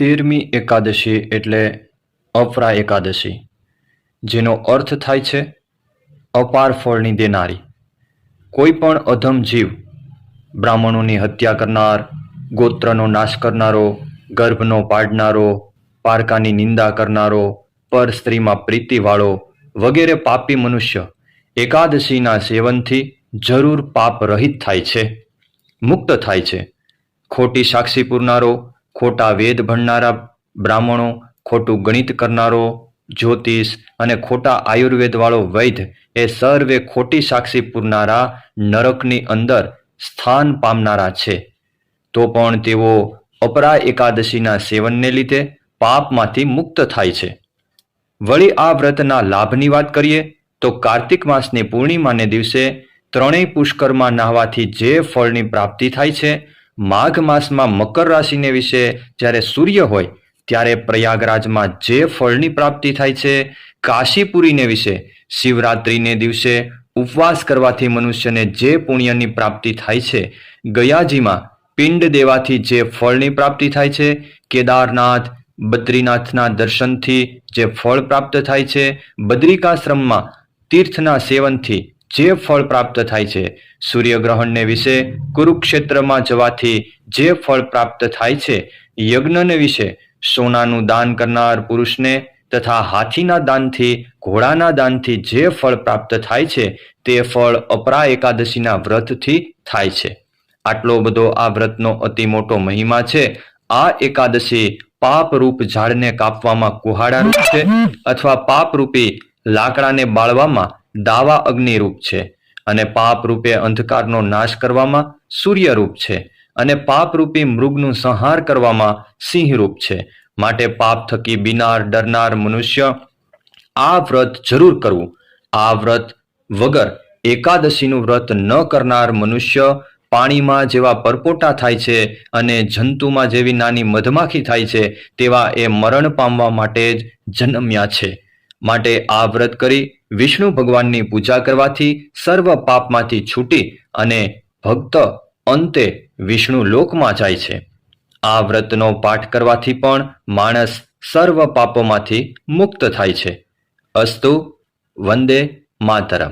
તેરમી એકાદશી એટલે અપરા એકાદશી, જેનો અર્થ થાય છે અપાર ફળની દેનારી. કોઈ પણ અધમ જીવ બ્રાહ્મણોની હત્યા કરનાર, ગોત્રનો નાશ કરનારો, ગર્ભનો પાડનારો, પારકાની નિંદા કરનારો, પર સ્ત્રીમાં પ્રીતિવાળો વગેરે પાપી મનુષ્ય એકાદશીના સેવનથી જરૂર પાપ રહિત થાય છે, મુક્ત થાય છે. ખોટી સાક્ષી પૂરનારો ખોટા વેદ ભણનારા બ્રાહ્મણો, ખોટું ગણિત કરનારો જ્યોતિષ અને ખોટા આયુર્વેદવાળો વૈદ્ય એ સર્વે ખોટી સાક્ષી પૂરનારા નરકની અંદર સ્થાન પામનારા છે. તો પણ તેઓ અપરા એકાદશીના સેવનને લીધે પાપમાંથી મુક્ત થાય છે. વળી આ વ્રતના લાભની વાત કરીએ, તો કાર્તિક માસની પૂર્ણિમાને દિવસે ત્રણેય પુષ્કરમાં નાહવાથી જે ફળની પ્રાપ્તિ થાય છે માઘ માસમાં મકર રાશિને વિશે જ્યારે સૂર્ય હોય, ત્યારે પ્રયાગરાજમાં જે ફળની પ્રાપ્તિ થાય છે, કાશીપુરીને વિશે, શિવરાત્રિને દિવસે ઉપવાસ કરવાથી મનુષ્યને જે પુણ્યની પ્રાપ્તિ થાય છે, ગયાજીમાં પિંડ દેવાથી જે ફળની પ્રાપ્તિ થાય છે, કેદારનાથ, બદ્રીનાથના દર્શનથી જે ફળ પ્રાપ્ત થાય છે, બદ્રિકાશ્રમમાં તીર્થના સેવનથી જે ફળ પ્રાપ્ત થાય છે, સૂર્યગ્રહણને વિશે કુરુક્ષેત્રમાં જવાથી જે ફળ પ્રાપ્ત થાય છે, યજ્ઞને વિશે સોનાનું દાન કરનાર પુરુષને તથા હાથીના દાનથી, ઘોડાના દાનથી જે ફળ પ્રાપ્ત થાય છે, તે ફળ અપરા એકાદશીના વ્રતથી થાય છે. આટલો બધો આ વ્રતનો અતિ મોટો મહિમા છે. આ એકાદશી પાપરૂપ ઝાડને કાપવામાં કુહાડા રૂપ છે, અથવા પાપરૂપી લાકડાને બાળવામાં દાવા અગ્નિરૂપ છે અને પાપ રૂપે અંધકારનો નાશ કરવામાં સૂર્યરૂપ છે અને પાપરૂપી મૃગનું સંહાર કરવામાં સિંહરૂપ છે. માટે પાપ થકી બિનાર, ડરનાર મનુષ્ય આ વ્રત જરૂર કરવું. આ વ્રત વગર એકાદશીનું વ્રત ન કરનાર મનુષ્ય પાણીમાં જેવા પરપોટા થાય છે અને જંતુમાં જેવી નાની મધમાખી થાય છે તેવા એ મરણ પામવા માટે જ જન્મ્યા છે. માટે આ વ્રત કરી વિષ્ણુ ભગવાનની પૂજા કરવાથી સર્વ પાપમાંથી છૂટી અને ભક્ત અંતે વિષ્ણુ લોકમાં જાય છે. આ વ્રતનો પાઠ કરવાથી પણ માણસ સર્વ પાપોમાંથી મુક્ત થાય છે. અસ્તુ વંદે માતરમ.